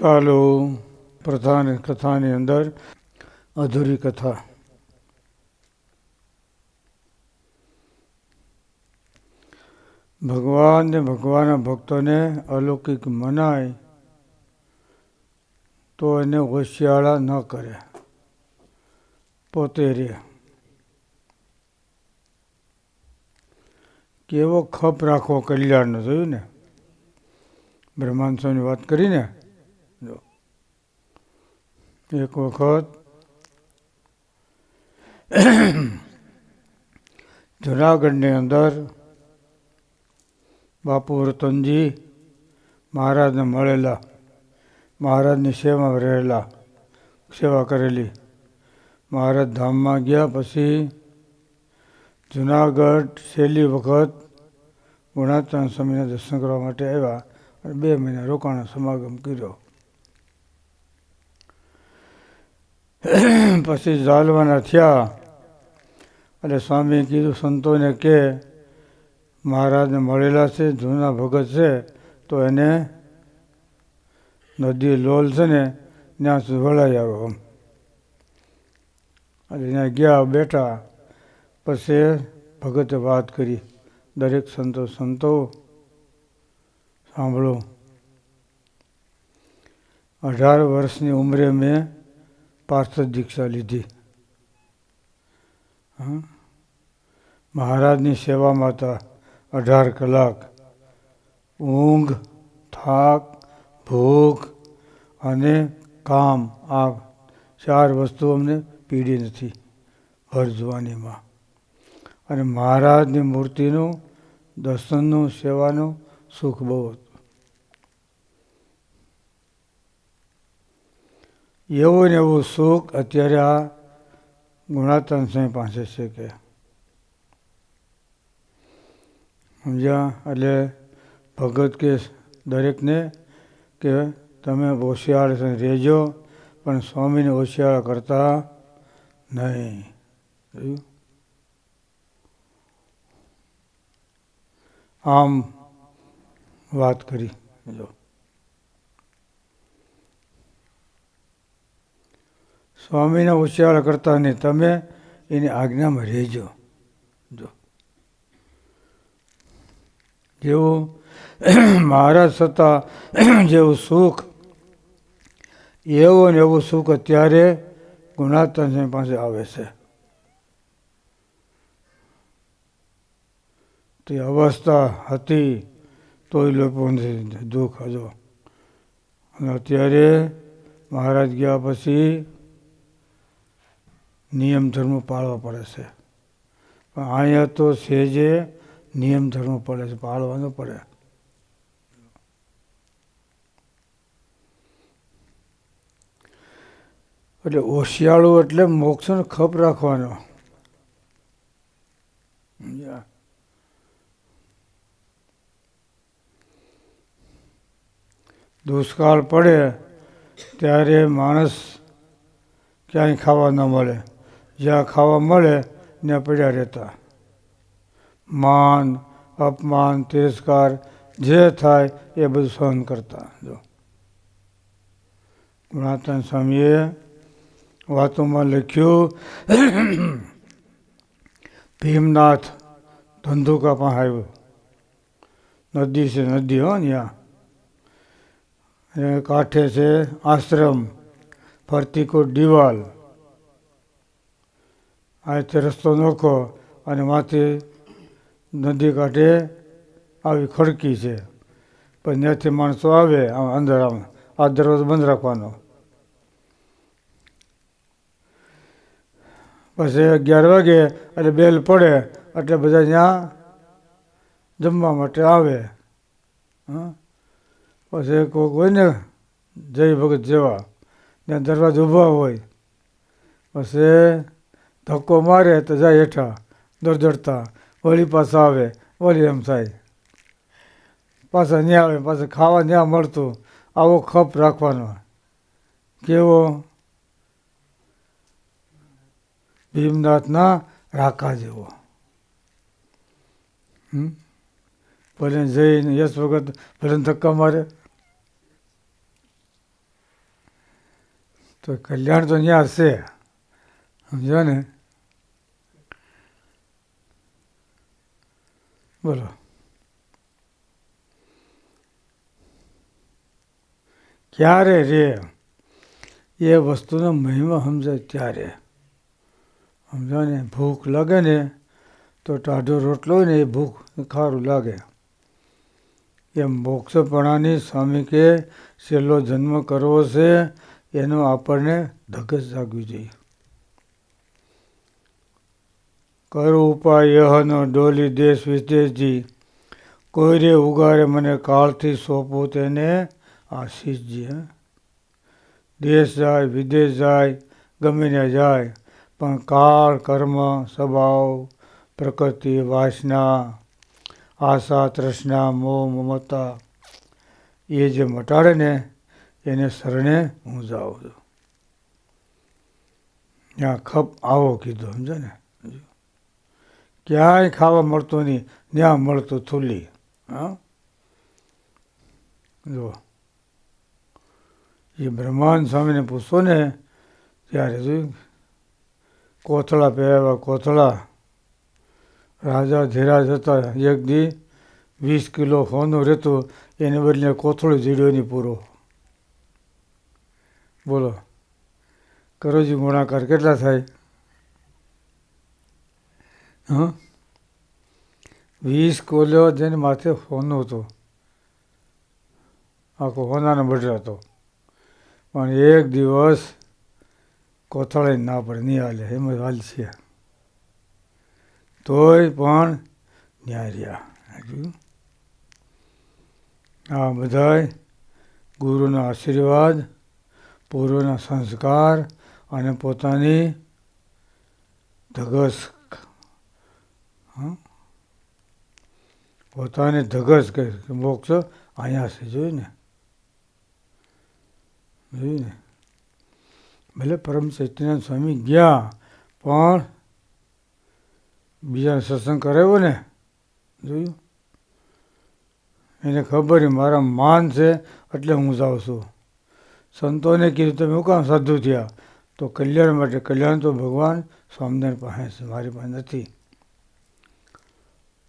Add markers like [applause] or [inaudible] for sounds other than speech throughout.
ચાલો પ્રધાન કથાની અંદર અધૂરી કથા. ભગવાન ને ભગવાનના ભક્તોને અલૌકિક મનાય તો એને હોશિયાળા ન કરે. પોતે રે. કેવો ખપ રાખવો કલ્યાણનો, જોયું ને? બ્રહ્માંડ સ્વામીની વાત કરીને એક વખત જુનાગઢની અંદર બાપુ રતનજી મહારાજને મળેલા, મહારાજની સેવા રહેલા, સેવા કરેલી. મહારાજ ધામમાં ગયા પછી જુનાગઢ છેલ્લી વખત ગુણાત્મા સ્વામીના દર્શન કરવા માટે આવ્યા અને બે મહિના રોકાણ સમાગમ કર્યો. [clears throat] પછી ઝાલવાના થયા. એટલે સ્વામીએ કીધું, સંતોને કે, મહારાજને મળેલા છે, જૂના ભગત છે, તો એને નદી લોલ છે ને, ત્યાં વળાઈ આવો આમ. એટલે ત્યાં ગયા, બેઠા. પછી ભગતે વાત કરી, દરેક સંતો સંતો, સાંભળો. અઢાર વર્ષની ઉંમરે મેં પાર્થ દીક્ષા લીધી? મહારાજની સેવામાં હતા અઢાર કલાક ઊંઘ, થાક ભૂખ અને કામ આ ચાર વસ્તુ અમને પીડી નથી ભર અને મહારાજની મૂર્તિનું, દર્શનનું, સેવાનું સુખ બહુ હતું. એવું ને એવું સુખ અત્યારે આ ગુણાતન સિંહ પાસે છે કે. સમજ્યા? એટલે ભગત કે દરેકને કે તમે હોશિયાર રહેજો, પણ સ્વામીને હોશિયાર કરતા નહીં. આમ વાત કરી. જો. સ્વામીને હોશિયાર કરતા નહીં. તમે એની આજ્ઞામાં રહેજો. જો. જેવું મહારાજ થતા જેવું સુખ, એવું ને એવું સુખ અત્યારે ગુણાત્મા પાસે આવે છે. તે અવસ્થા હતી તોય લોકોને દુઃખ હતો અને અત્યારે મહારાજ ગયા પછી નિયમ ધર્મ પાળવા પડે છે. પણ અહીંયા તો સેજે નિયમ ધર્મ પડે છે, પાળવાનો પડે. એટલે હોશિયાળું એટલે મોક્ષનો ખપ રાખવાનો. દુષ્કાળ પડે ત્યારે માણસ ક્યાંય ખાવા ન મળે. જ્યાં ખાવા મળે, ત્યાં પડ્યા રહેતા. માન, અપમાન, તિરસ્કાર જે થાય એ બધું સહન કરતા. જો. ગુણાતન સ્વામીએ વાતોમાં લખ્યું, ભીમનાથ ધંધુકા પણ આવ્યો. નદી છે, નદી હો ત્યાં કાંઠે છે આશ્રમ ફરતી દિવાલ. અહીંથી રસ્તો નોખો અને માથે નદી કાંઠે આવી ખડકી છે. પણ ત્યાંથી માણસો આવે આમ અંદર આમ, આ દરવાજો બંધ રાખવાનો. પછી અગિયાર વાગે એટલે બેલ પડે એટલે બધા ત્યાં જમવા માટે આવે. પછી કોઈક હોય ને, જય ભગત જેવા, ત્યાં દરવાજો ઊભા હોય. પછી ધક્કો મારે તો જાય હેઠા દોડદોડતા વળી પાછા આવે, વળી એમ થાય. પાછા ન્યા આવે, પાછા ખાવા ન્યા મળતું, આવો ખપ રાખવાનો. કેવો? ભીમનાથના રાકા જેવો. ભલે જઈને યશ વખત ભલે ધક્કા મારે. તો કલ્યાણ તો ત્યાં છે સમજો ને? બોલો. ક્યારે રે? એ વસ્તુનો મહિમા સમજાય ત્યારે. સમજો ને? ભૂખ લાગે ને, તો ટાઢો રોટલો ને એ ભૂખ ખારું લાગે. એમ મોક્ષપણાની સ્વામી કે છેલ્લો જન્મ કરવો છે, એનો આપણને ધગસ જાગવી જોઈએ. કરો ઉપાય યહનો ડોલી દેશ વિદેશજી. કોઈ રે ઉગારે મને કાળથી સોંપો તેને આશીષજી, હે. દેશ જાય, વિદેશ જાય, ગમે ત્યાં જાય, પણ કાળ, કર્મ, સ્વભાવ, પ્રકૃતિ, વાસના, આશા, તૃષ્ણા, મોહ, મમતા, એ જે મટાડે ને, એને શરણે હું જાઉં છું. ત્યાં ખપ આવો કીધું સમજે ને? ક્યાંય ખાવા મળતું નહીં ત્યાં મળતું થૂલી. હા? જો એ બ્રહ્માંડ સ્વામીને પૂછો ને, ત્યારે જોયું કોથળા પહેરાવ્યા કોથળા. રાજા ધીરાજ હતા, એક દી વીસ કિલો સોનું રહેતું, એને બદલે કોથળો જીડ્યો નહીં પૂરો. બોલો, કરોજી, ગુણાકાર કેટલા થાય? હં? વીસ કોલ્યો જેને માથે સોનું હતું. આખો હોનાનો બટર હતો. પણ એક દિવસ કોથળે ના પડે, નહીં હાલે, એમ હાલ છે. તોય પણ ન્યાય આ બધાય ગુરુના આશીર્વાદ, પૂર્વના સંસ્કાર અને પોતાની ધગસ? પોતાની ધગસ કે મોક્ષ અહીંયા છે, જોયું ને? જોયું ને? ભલે પરમ સત્યનારાયણ સ્વામી ગયા, પણ બીજાને સત્સંગ કરાવ્યો ને? જોયું? એને ખબર મારા માન છે, એટલે હું જાઉં છું. સંતોને કીધું, તમે કામ સાધુ થયા? તો કલ્યાણ માટે, કલ્યાણ તો ભગવાન સ્વામિનારાયણ પાસે છે, મારી પાસે નથી.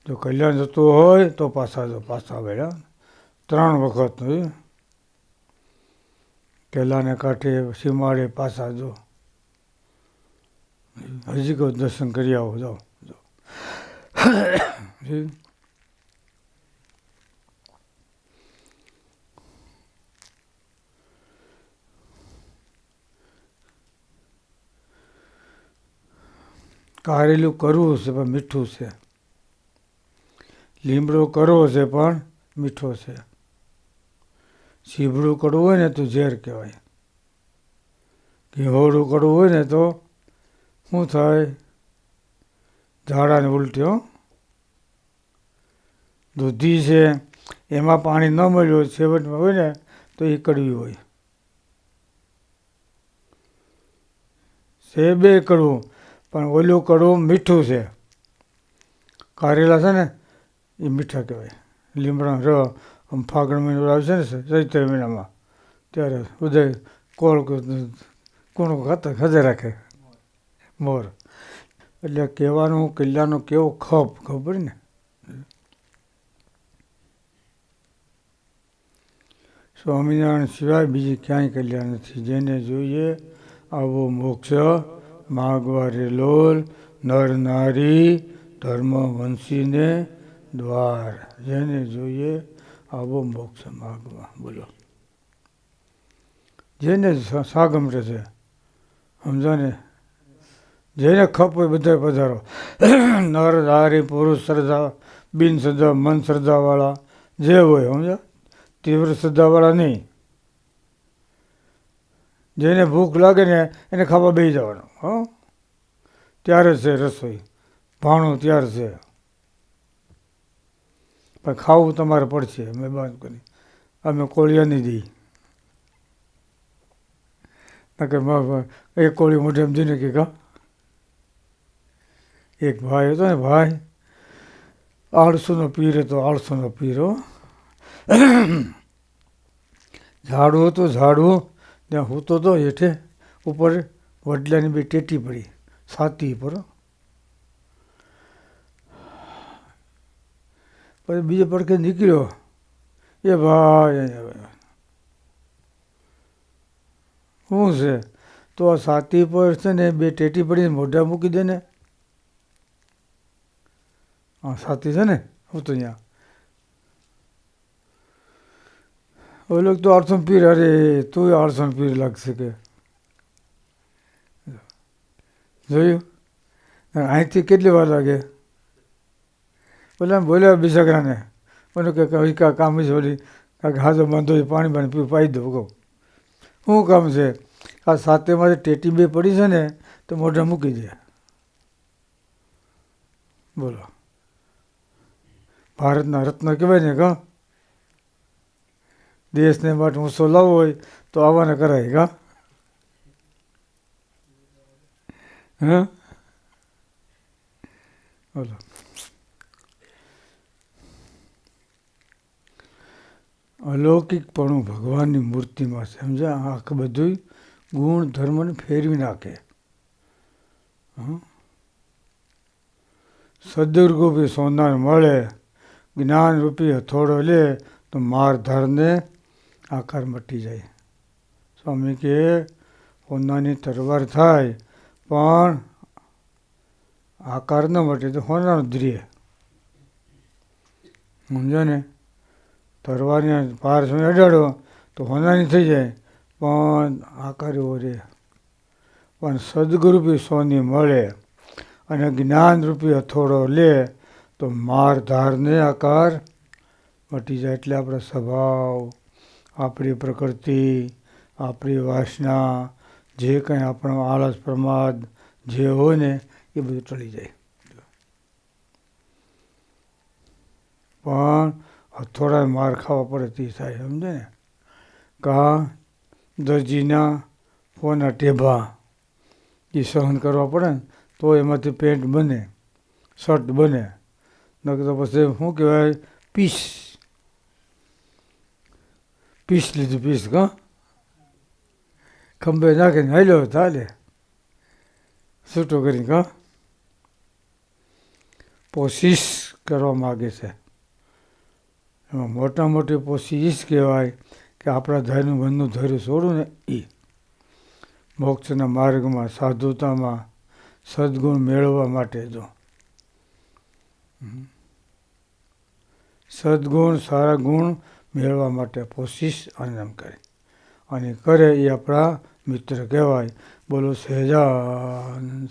જો કલ્યાણ જતું હોય તો પાછા જો પાછા બેડા ત્રણ વખત જોયું કેલાને કાંઠે સીમાડે પાછા જો. હજી કોઈ દર્શન કરી આવો, જાઓ જો કારેલું કરવું છે, પણ મીઠું છે. લીમડો કરવો છે પણ મીઠો છે. સીભડું કડવું હોય ને તો ઝેર કહેવાય. ઘીહોડું કડવું હોય ને તો શું થાય? ઝાડાને ઉલટ્યો દૂધી છે, એમાં પાણી ન મળ્યું છેવટમાં હોય ને તો એ કડવી હોય. છે બે કડવું, પણ ઓલું કડવું મીઠું છે. કારેલા છે ને એ મીઠા કહેવાય. લીમડા ર આમ ફાગણ મહિનો આવશે ને ચૈત્ર મહિનામાં, ત્યારે ઉદય કોળ કોણ ખાતા ખજે રાખે. મોર. એટલે કહેવાનું કિલ્લાનો કેવો ખપ, ખબર ને? સ્વામિનારાયણ સિવાય બીજી ક્યાંય કલ્યાણ નથી. જેને જોઈએ આવો મોક્ષ માગવા રેલોલ નર નારી ધર્મ વંશીને દ્વાર. જેને જોઈએ આવો મોક્ષ માર્ગમાં બોલો. જેને સાગમ સાગમટે છે સમજો ને જેને ખપ હોય બધા પધારો. નર નારી પુરુષ શ્રદ્ધા, બિન શ્રદ્ધા, મન શ્રદ્ધાવાળા જે હોય સમજો તીવ્ર શ્રદ્ધાવાળા નહીં. જેને ભૂખ લાગે ને એને ખાવા બેસી જવાનું, હો? ત્યારે છે રસોઈ. ભાણું ત્યાર છે. પણ ખાવું તમારે પડશે મહેરબાન કરી. અમે કોળિયા નહીં દઈ કે એક કોળી મોઢે એમ જઈને કે એક ભાઈ હતો ને, ભાઈ. આળસુનો પીર હતો, આળસુનો પીર, હો. ઝાડવું હતું ઝાડવું ત્યાં હૂતો હતો હેઠે ઉપર વડલાની બે ટેટી પડી, છાતી પર પછી બીજે પડખે નીકળ્યો. એ ભાઈ આવ્યો. શું છે? તો આ સાતી પર છે ને, બે ટેટી પડીને મોઢા મૂકી દે ને. હા સાતી છે ને, હું તો અહીંયા ઓલો તો અડસણ પીર, અરે તું અડસણ પીર લાગશે કે. જોયું? અહીંથી કેટલી વાર લાગે? ઓલા બોલ્યા બિસાગરાને મને કે કઈ કા કામ છે ઓલી કાંઈક હાથો બાંધો છે, પાણી પાણી પીવું, પાઈ દઉં, કહું. શું કામ છે? આ સાતેમાંથી ટેટી બે પડી છે ને, તો મોઢા મૂકી દે. બોલો. ભારતના રત્ન કહેવાય ને કા દેશને માટે ઊંચો લાવવો હોય, તો આવાને કરાય કા હા? બોલો. અલૌકિકપણું ભગવાનની મૂર્તિમાં છે સમજ્યા આખું બધું ગુણ ધર્મને ફેરવી નાખે? સદુર્ગોપી સોનાર મળે જ્ઞાન રૂપી હથોડો લે, તો માર ધરને આકાર મટી જાય. સ્વામી કે હોનાની તરવાર થાય, પણ આકાર ન મટે તો હોનાનો ધ્રિય સમજો ને? તરવારને પાર સમય અડાડો તો હોનાની થઈ જાય. પણ આકાર એવો રહે પણ સદગુરુપી સોની મળે અને જ્ઞાનરૂપી હથોડો લે તો માર ધારને આકાર મટી જાય. એટલે આપણો સ્વભાવ, આપણી પ્રકૃતિ, આપણી વાસના, જે કંઈ આપણો આળસ પ્રમાદ જે હોય ને એ બધું ટળી જાય. પણ હથોડા માર ખાવા પડે તે થાય, સમજે ને? કા દરજીના ફોના ટેભા એ સહન કરવા પડે ને, તો એમાંથી પેન્ટ બને, શર્ટ બને. નકર તો પછી શું કહેવાય, પીસ. પીસ લીધું, પીસ કા ખંભે નાખીને, હાલ્યો ચાલે છૂટો કરીને કા પોશિશ કરવા માગે છે. એમાં મોટા મોટી કોશિશ કહેવાય કે આપણા ધર્મ બંધનું ધૈર્ય છોડું ને એ મોક્ષના માર્ગમાં, સાધુતામાં, સદગુણ મેળવવા માટે જો. સદગુણ, સારા ગુણ મેળવવા માટે કોશિશ અને કરે. અને કરે એ આપણા મિત્ર કહેવાય. બોલો, સહેજાનંદ